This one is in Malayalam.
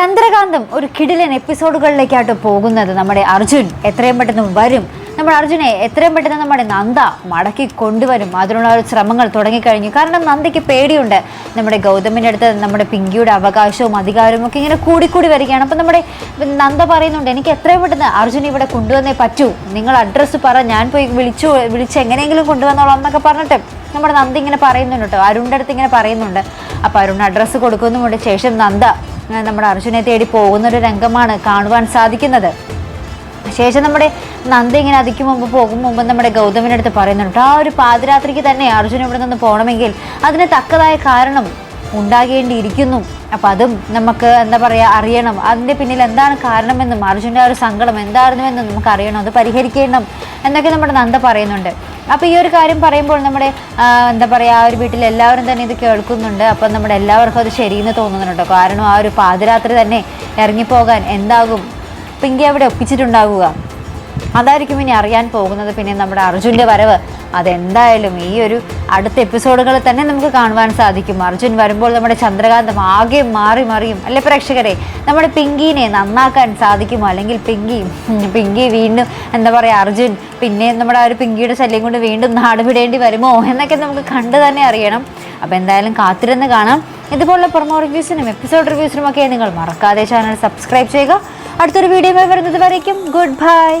ചന്ദ്രകാന്തം ഒരു കിടിലൻ എപ്പിസോഡുകളിലേക്കായിട്ട് പോകുന്നത് നമ്മുടെ അർജുൻ എത്രയും പെട്ടെന്ന് വരും. നമ്മുടെ അർജുനെ എത്രയും പെട്ടെന്ന് നമ്മുടെ നന്ദ മടക്കി കൊണ്ടുവരും. അതിനുള്ള ഒരു ശ്രമങ്ങൾ തുടങ്ങിക്കഴിഞ്ഞു. കാരണം നന്ദയ്ക്ക് പേടിയുണ്ട്. നമ്മുടെ ഗൗതമിന്റെ അടുത്ത് നമ്മുടെ പിങ്കിയുടെ അവകാശവും അധികാരവും ഒക്കെ ഇങ്ങനെ കൂടിക്കൂടി വരികയാണ്. അപ്പം നമ്മുടെ നന്ദ പറയുന്നുണ്ട് എനിക്ക് എത്രയും പെട്ടെന്ന് അർജുൻ ഇവിടെ കൊണ്ടുവന്നേ പറ്റൂ. നിങ്ങൾ അഡ്രസ്സ് പറ. ഞാൻ പോയി വിളിച്ചു വിളിച്ച് എങ്ങനെയെങ്കിലും കൊണ്ടുവന്നോളാം എന്നൊക്കെ പറഞ്ഞിട്ട് നമ്മുടെ നന്ദി ഇങ്ങനെ പറയുന്നുണ്ട് കേട്ടോ. അരുണിന്റെ അടുത്ത് ഇങ്ങനെ പറയുന്നുണ്ട്. അപ്പോൾ അരുൺ അഡ്രസ്സ് കൊടുക്കുന്നുമുണ്ട് ശേഷം നന്ദ നമ്മുടെ അർജുനെ തേടി പോകുന്ന ഒരു രംഗമാണ് കാണുവാൻ സാധിക്കുന്നത്. ശേഷം നമ്മുടെ നന്ദി ഇങ്ങനെ അതിക്ക് മുമ്പ് പോകും മുമ്പ് നമ്മുടെ ഗൗതമിന്റെ അടുത്ത് പറയുന്നുണ്ട് ആ ഒരു പാതിരാത്രിക്ക് തന്നെ അർജുൻ ഇവിടെ നിന്ന് പോകണമെങ്കിൽ അതിന് തക്കതായ കാരണം ഉണ്ടാകേണ്ടിയിരിക്കുന്നു. അപ്പം അതും നമുക്ക് എന്താ പറയുക അറിയണം. അതിന്റെ പിന്നിൽ എന്താണ് കാരണമെന്നും അർജുന്റെ ആ ഒരു സങ്കടം എന്തായിരുന്നുവെന്നും നമുക്ക് അറിയണം അത് പരിഹരിക്കണം എന്നൊക്കെ നമ്മുടെ നന്ദ പറയുന്നുണ്ട്. അപ്പോൾ ഈ ഒരു കാര്യം പറയുമ്പോൾ നമ്മുടെ എന്താ പറയുക ആ ഒരു വീട്ടിൽ എല്ലാവരും തന്നെ ഇത് കേൾക്കുന്നുണ്ട്. അപ്പം നമ്മുടെ എല്ലാവർക്കും അത് ശരിയെന്ന് തോന്നുന്നുണ്ട് കാരണം ആ ഒരു പാതിരാത്രി തന്നെ ഇറങ്ങിപ്പോകാൻ എന്താകും? പിങ്കി അവിടെ ഒപ്പിച്ചിട്ടുണ്ടാകുക അതായിരിക്കും ഇനി അറിയാൻ പോകുന്നത്. പിന്നെ നമ്മുടെ അർജുന്റെ വരവ്. അതെന്തായാലും ഈ ഒരു അടുത്ത എപ്പിസോഡുകളിൽ തന്നെ നമുക്ക് കാണുവാൻ സാധിക്കും. അർജുൻ വരുമ്പോൾ നമ്മുടെ ചന്ദ്രകാന്തം ആകെ മാറി മറിയും. അല്ലെ പ്രേക്ഷകരെ? നമ്മുടെ പിങ്കിനെ നന്നാക്കാൻ സാധിക്കും അല്ലെങ്കിൽ പിങ്കി പിങ്കി വീണ്ടും എന്താ പറയുക അർജുൻ പിന്നെ നമ്മുടെ ആ ഒരു പിങ്കിയുടെ ശല്യം കൊണ്ട് വീണ്ടും നാടുവിടേണ്ടി വരുമോ? എന്നൊക്കെ നമുക്ക് കണ്ടു തന്നെ അറിയണം. അപ്പോൾ എന്തായാലും കാത്തിരുന്ന് കാണാം. ഇതുപോലുള്ള പ്രൊമോ റിവ്യൂസിനും എപ്പിസോഡ് റിവ്യൂസിനും ഒക്കെ നിങ്ങൾ മറക്കാതെ ചാനൽ സബ്സ്ക്രൈബ് ചെയ്യുക. അടുത്തൊരു വീഡിയോ വരുന്നത് വരയ്ക്കും. Good bye